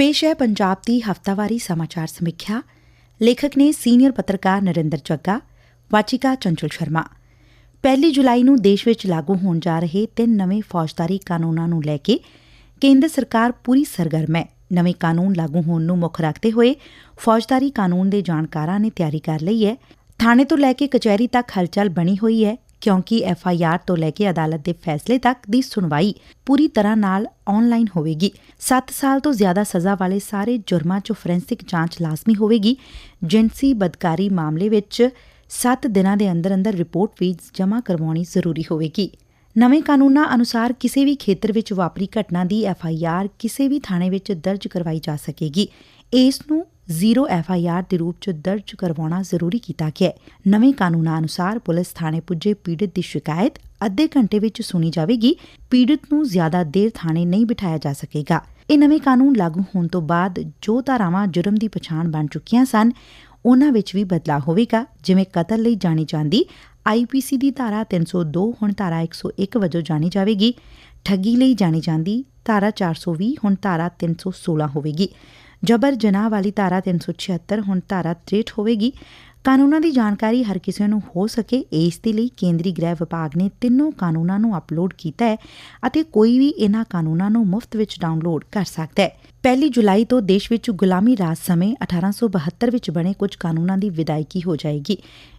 ਪੇਸ਼ ਹੈ ਪੰਜਾਬ ਦੀ ਹਫਤਾਵਾਰੀ ਸਮਾਚਾਰ ਸਮੀਖਿਆ। ਲੇਖਕ ਨੇ ਸੀਨੀਅਰ ਪੱਤਰਕਾਰ ਨਰਿੰਦਰ ਜੱਗਾ, ਵਾਚਿਕਾ ਚੰਚਲ ਸ਼ਰਮਾ। ਪਹਿਲੀ ਜੁਲਾਈ ਨੂੰ ਦੇਸ਼ ਵਿੱਚ ਲਾਗੂ ਹੋਣ ਜਾ ਰਹੇ ਤਿੰਨ ਨਵੇਂ ਫੌਜਦਾਰੀ ਕਾਨੂੰਨਾਂ ਨੂੰ ਲੈ ਕੇ ਕੇਂਦਰ ਸਰਕਾਰ ਪੂਰੀ ਸਰਗਰਮ ਹੈ। ਨਵੇਂ ਕਾਨੂੰਨ ਲਾਗੂ ਹੋਣ ਨੂੰ ਮੁੱਖ ਰੱਖਦੇ ਹੋਏ ਫੌਜਦਾਰੀ ਕਾਨੂੰਨ ਦੇ ਜਾਣਕਾਰਾਂ ਨੇ ਤਿਆਰੀ ਕਰ ਲਈ ਹੈ। ਥਾਣੇ ਤੋਂ ਲੈ ਕੇ ਕਚਹਿਰੀ ਤੱਕ ਹਲਚਲ ਬਣੀ ਹੋਈ ਹੈ। ਕਿਉਂਕਿ ਐਫ ਆਈ ਆਰ ਤੋਂ ਲੈ ਕੇ ਅਦਾਲਤ ਦੇ ਫੈਸਲੇ ਤੱਕ ਦੀ ਸੁਣਵਾਈ ਪੂਰੀ ਤਰ੍ਹਾਂ ਨਾਲ ਆਨਲਾਈਨ ਹੋਵੇਗੀ। 7 ਸਾਲ ਤੋਂ ਜ਼ਿਆਦਾ ਸਜ਼ਾ ਵਾਲੇ ਸਾਰੇ ਜੁਰਮਾਂ 'ਚ ਫੋਰੈਂਸਿਕ ਜਾਂਚ ਲਾਜ਼ਮੀ ਹੋਵੇਗੀ। ਜਿੰਸੀ ਬਦਕਾਰੀ ਮਾਮਲੇ ਵਿੱਚ 7 ਦਿਨਾਂ ਦੇ ਅੰਦਰ ਅੰਦਰ ਰਿਪੋਰਟ ਵੀ ਜਮ੍ਹਾਂ ਕਰਵਾਉਣੀ ਜ਼ਰੂਰੀ ਹੋਵੇਗੀ। ਨਵੇਂ ਕਾਨੂੰਨਾਂ ਅਨੁਸਾਰ ਕਿਸੇ ਵੀ ਖੇਤਰ ਵਿੱਚ ਵਾਪਰੀ ਘਟਨਾ ਦੀ ਐਫ ਆਈ ਆਰ ਕਿਸੇ ਵੀ ਥਾਣੇ ਵਿੱਚ ਦਰਜ ਕਰਵਾਈ ਜਾ ਸਕੇਗੀ। ਇਸ ਨੂੰ ਜ਼ੀਰੋ ਐਫ ਆਈ ਆਰ ਦੇ ਰੂਪ 'ਚ ਦਰਜ ਕਰਵਾਉਣਾ ਜ਼ਰੂਰੀ ਕੀਤਾ ਗਿਆ ਹੈ। ਨਵੇਂ ਕਾਨੂੰਨਾਂ ਅਨੁਸਾਰ ਪੁਲਿਸ ਥਾਣੇ ਪੁੱਜੇ ਪੀੜਤ ਦੀ ਸ਼ਿਕਾਇਤ ਅੱਧੇ ਘੰਟੇ ਵਿੱਚ ਸੁਣੀ ਜਾਵੇਗੀ। ਪੀੜਤ ਨੂੰ ਜ਼ਿਆਦਾ ਦੇਰ ਥਾਣੇ ਨਹੀਂ ਬਿਠਾਇਆ ਜਾ ਸਕੇਗਾ। ਇਹ ਨਵੇਂ ਕਾਨੂੰਨ ਲਾਗੂ ਹੋਣ ਤੋਂ ਬਾਅਦ ਜੋ ਧਾਰਾਵਾਂ ਜੁਰਮ ਦੀ ਪਛਾਣ ਬਣ ਚੁੱਕੀਆਂ ਸਨ, ਉਹਨਾਂ ਵਿੱਚ ਵੀ ਬਦਲਾਅ ਹੋਵੇਗਾ। ਜਿਵੇਂ ਕਤਲ ਲਈ ਜਾਣੀ ਜਾਂਦੀ ਆਈਪੀਸੀ ਦੀ ਧਾਰਾ 302 ਹੁਣ ਧਾਰਾ 101 ਵਜੋਂ ਜਾਣੀ ਜਾਵੇਗੀ। ਠੱਗੀ ਲਈ ਜਾਣੀ ਜਾਂਦੀ, ਧਾਰਾ 420 ਹੁਣ ਧਾਰਾ 316 ਹੋਵੇਗੀ। ਜਬਰ ਜਨਾਹ ਵਾਲੀ ਧਾਰਾ 376 ਹੁਣ ਧਾਰਾ 63 ਹੋਵੇਗੀ। ਕਾਨੂੰਨਾਂ ਦੀ ਜਾਣਕਾਰੀ ਹਰ ਕਿਸੇ ਨੂੰ ਹੋ ਸਕੇ, ਇਸ ਦੇ ਲਈ ਕੇਂਦਰੀ ਗ੍ਰਹਿ ਵਿਭਾਗ ਨੇ ਤਿੰਨੋਂ ਕਾਨੂੰਨਾਂ ਨੂੰ ਅਪਲੋਡ ਕੀਤਾ ਹੈ ਅਤੇ ਕੋਈ ਵੀ ਇਹਨਾਂ ਕਾਨੂੰਨਾਂ ਨੂੰ ਮੁਫਤ ਵਿੱਚ ਡਾਊਨਲੋਡ ਕਰ ਸਕਦਾ ਹੈ। ਪਹਿਲੀ ਜੁਲਾਈ ਤੋਂ ਦੇਸ਼ ਵਿੱਚ ਗੁਲਾਮੀ ਰਾਜ ਸਮੇਂ 1872 ਵਿੱਚ ਬਣੇ ਕੁਝ ਕਾਨੂੰਨਾਂ ਦੀ ਵਿਦਾਇਗੀ ਹੋ ਜਾਏਗੀ।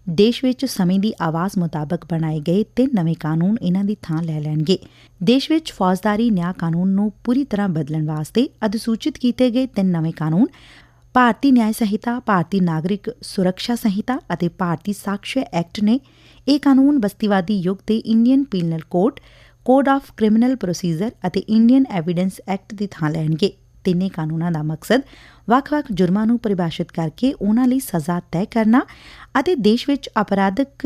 ਦੇਸ਼ ਵਿੱਚ ਸਮੇਂ ਦੀ ਆਵਾਜ਼ ਮੁਤਾਬਕ ਬਣਾਏ ਗਏ ਤਿੰਨ ਨਵੇਂ ਕਾਨੂੰਨ ਇਹਨਾਂ ਦੀ ਥਾਂ ਲੈ ਲੈਣਗੇ। ਦੇਸ਼ ਵਿੱਚ ਫੌਜਦਾਰੀ ਨਿਆਂ ਕਾਨੂੰਨ ਨੂੰ ਪੂਰੀ ਤਰ੍ਹਾਂ ਬਦਲਣ ਵਾਸਤੇ ਅਧਿਸੂਚਿਤ ਕੀਤੇ ਗਏ ਤਿੰਨ ਨਵੇਂ ਕਾਨੂੰਨ ਭਾਰਤੀ ਨਿਆਂ ਸੰਹਿਤਾ, ਭਾਰਤੀ ਨਾਗਰਿਕ ਸੁਰੱਖਿਆ ਸੰਹਿਤਾ ਅਤੇ ਭਾਰਤੀ ਸਾਕਸ਼ਯ ਐਕਟ ਨੇ ਇਹ ਕਾਨੂੰਨ ਬਸਤੀਵਾਦੀ ਯੁੱਗ ਦੇ Indian penal code code of criminal procedure ਅਤੇ ਇੰਡੀਅਨ ਐਵੀਡੈਂਸ ਐਕਟ ਦੀ ਥਾਂ ਲੈਣਗੇ। ਤਿੰਨੇ ਕਾਨੂੰਨਾਂ ਦਾ ਮਕਸਦ ਵੱਖ-ਵੱਖ ਜੁਰਮਾਂ ਨੂੰ ਪਰਿਭਾਸ਼ਿਤ ਕਰਕੇ ਉਹਨਾਂ ਲਈ ਸਜ਼ਾ ਤੈਅ ਕਰਨਾ ਅਤੇ ਦੇਸ਼ ਵਿੱਚ ਅਪਰਾਧਿਕ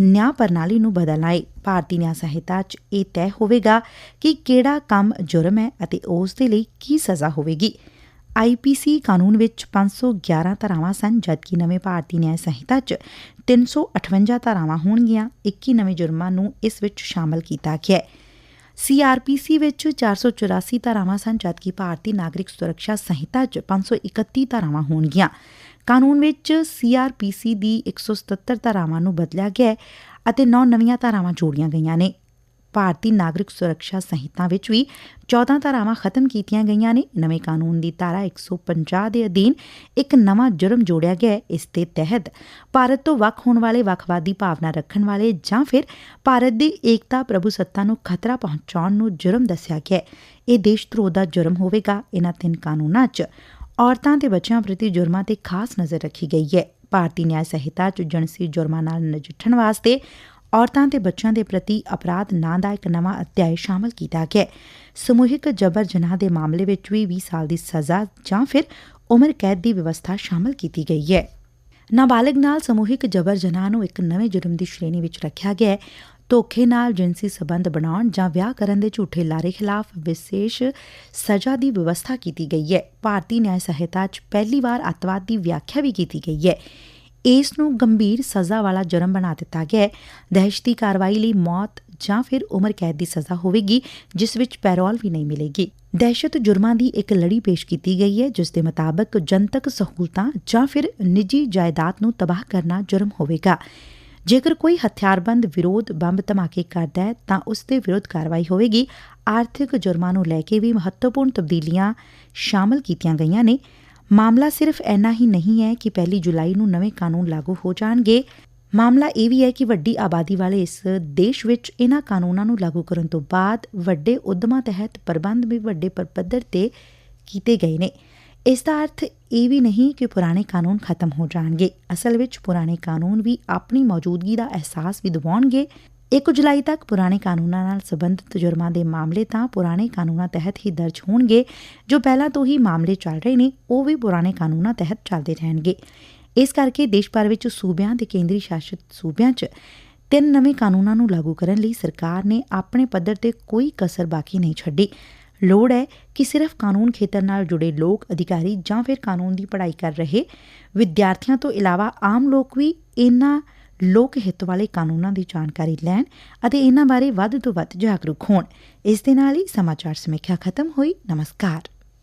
ਨਿਆਂ ਪ੍ਰਣਾਲੀ ਨੂੰ ਬਦਲਣਾ ਹੈ। ਭਾਰਤੀ ਨਿਆਂ ਸੰਹਿਤਾ 'ਚ ਇਹ ਤੈਅ ਹੋਵੇਗਾ ਕਿ ਕਿਹੜਾ ਕੰਮ ਜੁਰਮ ਹੈ ਅਤੇ ਉਸ ਦੇ ਲਈ ਕੀ ਸਜ਼ਾ ਹੋਵੇਗੀ। ਆਈਪੀਸੀ ਕਾਨੂੰਨ ਵਿੱਚ 511 ਧਾਰਾਵਾਂ ਸਨ, ਜਦਕਿ ਨਵੇਂ ਭਾਰਤੀ ਨਿਆਂ ਸੰਹਿਤਾ 'ਚ 358 ਧਾਰਾਵਾਂ ਹੋਣਗੀਆਂ। 21 ਨਵੇਂ ਜੁਰਮਾਂ ਨੂੰ ਇਸ ਵਿੱਚ ਸ਼ਾਮਲ ਕੀਤਾ ਗਿਆ ਹੈ। ਸੀਆਰਪੀਸੀ ਵਿੱਚ 484 ਧਾਰਾਵਾਂ ਸਨ, ਜਦਕਿ ਭਾਰਤੀ ਨਾਗਰਿਕ ਸੁਰੱਖਿਆ ਸੰਹਿਤਾ 'ਚ 531 ਧਾਰਾਵਾਂ ਹੋਣਗੀਆਂ। ਕਾਨੂੰਨ ਵਿੱਚ ਸੀਆਰਪੀਸੀ ਦੀ 177 ਧਾਰਾਵਾਂ ਨੂੰ ਬਦਲਿਆ ਗਿਆ ਅਤੇ 9 ਨਵੀਆਂ ਧਾਰਾਵਾਂ ਜੋੜੀਆਂ ਗਈਆਂ ਨੇ। ਭਾਰਤੀ ਨਾਗਰਿਕ ਸੁਰੱਖਿਆ ਸੰਹਿਤਾ ਵਿੱਚ ਵੀ 14 ਧਾਰਾਵਾਂ ਖਤਮ ਕੀਤੀਆਂ ਗਈਆਂ ਨੇ। ਨਵੇਂ ਕਾਨੂੰਨ ਦੀ ਧਾਰਾ 150 ਦੇ ਅਧੀਨ ਇੱਕ ਨਵਾਂ ਜੁਰਮ ਜੋੜਿਆ ਗਿਆ ਹੈ। ਇਸ ਦੇ ਤਹਿਤ ਭਾਰਤ ਤੋਂ ਵੱਖ ਹੋਣ ਵਾਲੇ ਵੱਖਵਾਦੀ ਭਾਵਨਾ ਰੱਖਣ ਵਾਲੇ ਜਾਂ ਫਿਰ ਭਾਰਤ ਦੀ ਏਕਤਾ ਪ੍ਰਭੂਸੱਤਾ ਨੂੰ ਖਤਰਾ ਪਹੁੰਚਾਉਣ ਨੂੰ ਜੁਰਮ ਦੱਸਿਆ ਗਿਆ ਹੈ। ਇਹ ਦੇਸ਼ ਧਰੋਹ ਦਾ ਜੁਰਮ ਹੋਵੇਗਾ। ਇਹਨਾਂ ਤਿੰਨ ਕਾਨੂੰਨਾਂ 'ਚ ਔਰਤਾਂ ਤੇ ਬੱਚਿਆਂ ਪ੍ਰਤੀ ਜੁਰਮਾਂ ਤੇ ਖਾਸ ਨਜ਼ਰ ਰੱਖੀ ਗਈ ਹੈ। ਭਾਰਤੀ ਨਿਆਂ ਸੰਹਿਤਾ 'ਚ ਜਨਸੀ ਜੁਰਮਾਂ ਨਾਲ ਨਜਿੱਠਣ ਵਾਸਤੇ ਔਰਤਾਂ ਤੇ ਬੱਚਿਆਂ ਦੇ ਪ੍ਰਤੀ ਅਪਰਾਧ ਨਾਂ ਦਾ ਇੱਕ ਨਵਾਂ ਅਧਿਆਇ ਸ਼ਾਮਲ ਕੀਤਾ ਗਿਆ ਸਮੂਹਿਕ ਜਬਰ ਜਨਾਹ ਦੇ ਮਾਮਲੇ ਵਿੱਚ ਵੀ 20 ਸਾਲ ਦੀ ਸਜ਼ਾ ਜਾਂ ਫਿਰ ਉਮਰ ਕੈਦ ਦੀ ਵਿਵਸਥਾ ਸ਼ਾਮਲ ਕੀਤੀ ਗਈ ਹੈ। ਨਾਬਾਲਗ ਨਾਲ ਸਮੂਹਿਕ ਜਬਰ ਜਨਾਹ ਨੂੰ ਇੱਕ ਨਵੇਂ ਜੁਰਮ ਦੀ ਸ਼੍ਰੇਣੀ ਵਿੱਚ ਰੱਖਿਆ ਗਿਆ ਹੈ। ਧੋਖੇ ਨਾਲ ਜਿੰਸੀ ਸਬੰਧ ਬਣਾਉਣ ਜਾਂ ਵਿਆਹ ਕਰਨ ਦੇ ਝੂਠੇ ਲਾਰੇ ਖਿਲਾਫ ਵਿਸ਼ੇਸ਼ ਸਜ਼ਾ ਦੀ ਵਿਵਸਥਾ ਕੀਤੀ ਗਈ ਹੈ। ਭਾਰਤੀ ਨਿਆਂ ਸਹਾਇਤਾ 'ਚ ਪਹਿਲੀ ਵਾਰ ਅੱਤਵਾਦ ਦੀ ਵਿਆਖਿਆ ਵੀ ਕੀਤੀ ਗਈ ਹੈ। ਇਸ ਨੂੰ ਗੰਭੀਰ ਸਜ਼ਾ ਵਾਲਾ ਜੁਰਮ ਬਣਾ ਦਿੱਤਾ ਗਿਆ ਹੈ। ਦਹਿਸ਼ਤੀ ਕਾਰਵਾਈ ਲਈ ਮੌਤ ਜਾਂ ਫਿਰ ਉਮਰ ਕੈਦ ਦੀ ਸਜ਼ਾ ਹੋਵੇਗੀ, ਜਿਸ ਵਿੱਚ ਪੈਰੋਲ ਵੀ ਨਹੀਂ ਮਿਲੇਗੀ। ਦਹਿਸ਼ਤ ਜੁਰਮਾਂ ਦੀ ਇੱਕ ਲੜੀ ਪੇਸ਼ ਕੀਤੀ ਗਈ ਹੈ, ਜਿਸ ਦੇ ਮੁਤਾਬਕ ਜਨਤਕ ਸਹੂਲਤਾਂ ਜਾਂ ਫਿਰ ਨਿੱਜੀ ਜਾਇਦਾਦ ਨੂੰ ਤਬਾਹ ਕਰਨਾ ਜੁਰਮ ਹੋਵੇਗਾ। ਜੇਕਰ ਕੋਈ ਹਥਿਆਰਬੰਦ ਵਿਰੋਧ ਬੰਬ ਧਮਾਕੇ ਕਰਦਾ ਹੈ, ਤਾਂ ਉਸ ਦੇ ਵਿਰੁੱਧ ਕਾਰਵਾਈ ਹੋਵੇਗੀ। ਆਰਥਿਕ ਜੁਰਮਾਂ ਨੂੰ ਲੈ ਕੇ ਵੀ ਮਹੱਤਵਪੂਰਨ ਤਬਦੀਲੀਆਂ ਸ਼ਾਮਲ ਕੀਤੀਆਂ ਗਈਆਂ ਨੇ। ਮਾਮਲਾ ਸਿਰਫ ਇੰਨਾ ਹੀ ਨਹੀਂ ਹੈ ਕਿ ਪਹਿਲੀ ਜੁਲਾਈ ਨੂੰ ਨਵੇਂ ਕਾਨੂੰਨ ਲਾਗੂ ਹੋ ਜਾਣਗੇ। ਮਾਮਲਾ ਇਹ ਵੀ ਹੈ ਕਿ ਵੱਡੀ ਆਬਾਦੀ ਵਾਲੇ ਇਸ ਦੇਸ਼ ਵਿੱਚ ਇਹਨਾਂ ਕਾਨੂੰਨਾਂ ਨੂੰ ਲਾਗੂ ਕਰਨ ਤੋਂ ਬਾਅਦ ਵੱਡੇ ਉਦਮਾਂ ਤਹਿਤ ਪ੍ਰਬੰਧ ਵੀ ਵੱਡੇ ਪੱਧਰ ਤੇ ਕੀਤੇ ਗਏ ਨੇ। ਇਸ ਦਾ ਅਰਥ ਇਹ ਵੀ ਨਹੀਂ ਕਿ ਪੁਰਾਣੇ ਕਾਨੂੰਨ ਖਤਮ ਹੋ ਜਾਣਗੇ। ਅਸਲ ਵਿੱਚ ਪੁਰਾਣੇ ਕਾਨੂੰਨ ਵੀ ਆਪਣੀ ਮੌਜੂਦਗੀ ਦਾ ਅਹਿਸਾਸ ਵੀ ਦਿਵਾਉਣਗੇ। 1 ਜੁਲਾਈ ਤੱਕ ਪੁਰਾਣੇ ਕਾਨੂੰਨਾਂ ਨਾਲ ਸਬੰਧਤ ਜੁਰਮਾਂ ਦੇ ਮਾਮਲੇ ਤਾਂ ਪੁਰਾਣੇ ਕਾਨੂੰਨਾਂ ਤਹਿਤ ਹੀ ਦਰਜ ਹੋਣਗੇ। ਜੋ ਪਹਿਲਾਂ ਤੋਂ ਹੀ ਮਾਮਲੇ ਚੱਲ ਰਹੇ ਨੇ, ਉਹ ਵੀ ਪੁਰਾਣੇ ਕਾਨੂੰਨਾਂ ਤਹਿਤ ਚੱਲਦੇ ਰਹਿਣਗੇ। ਇਸ ਕਰਕੇ ਦੇਸ਼ ਭਰ ਵਿੱਚ ਸੂਬਿਆਂ ਤੇ ਕੇਂਦਰੀ ਸ਼ਾਸਿਤ ਸੂਬਿਆਂ 'ਚ ਤਿੰਨ ਨਵੇਂ ਕਾਨੂੰਨਾਂ ਨੂੰ ਲਾਗੂ ਕਰਨ ਲਈ ਸਰਕਾਰ ਨੇ ਆਪਣੇ ਪੱਧਰ ਤੇ ਕੋਈ ਕਸਰ ਬਾਕੀ ਨਹੀਂ ਛੱਡੀ। ਲੋੜ ਹੈ ਕਿ ਸਿਰਫ ਕਾਨੂੰਨ ਖੇਤਰ ਨਾਲ ਜੁੜੇ ਲੋਕ, ਅਧਿਕਾਰੀ ਜਾਂ ਫਿਰ ਕਾਨੂੰਨ ਦੀ ਪੜ੍ਹਾਈ ਕਰ ਰਹੇ ਵਿਦਿਆਰਥੀਆਂ ਤੋਂ ਇਲਾਵਾ ਆਮ ਲੋਕ ਵੀ ਇਹਨਾਂ ਲੋਕ ਹਿੱਤ ਵਾਲੇ ਕਾਨੂੰਨਾਂ ਦੀ ਜਾਣਕਾਰੀ ਲੈਣ ਅਤੇ ਇਨ੍ਹਾਂ ਬਾਰੇ ਵੱਧ ਤੋਂ ਵੱਧ ਜਾਗਰੂਕ ਹੋਣ। ਇਸ ਦੇ ਨਾਲ ਹੀ ਸਮਾਚਾਰ ਸਮੀਖਿਆ ਖਤਮ ਹੋਈ। ਨਮਸਕਾਰ।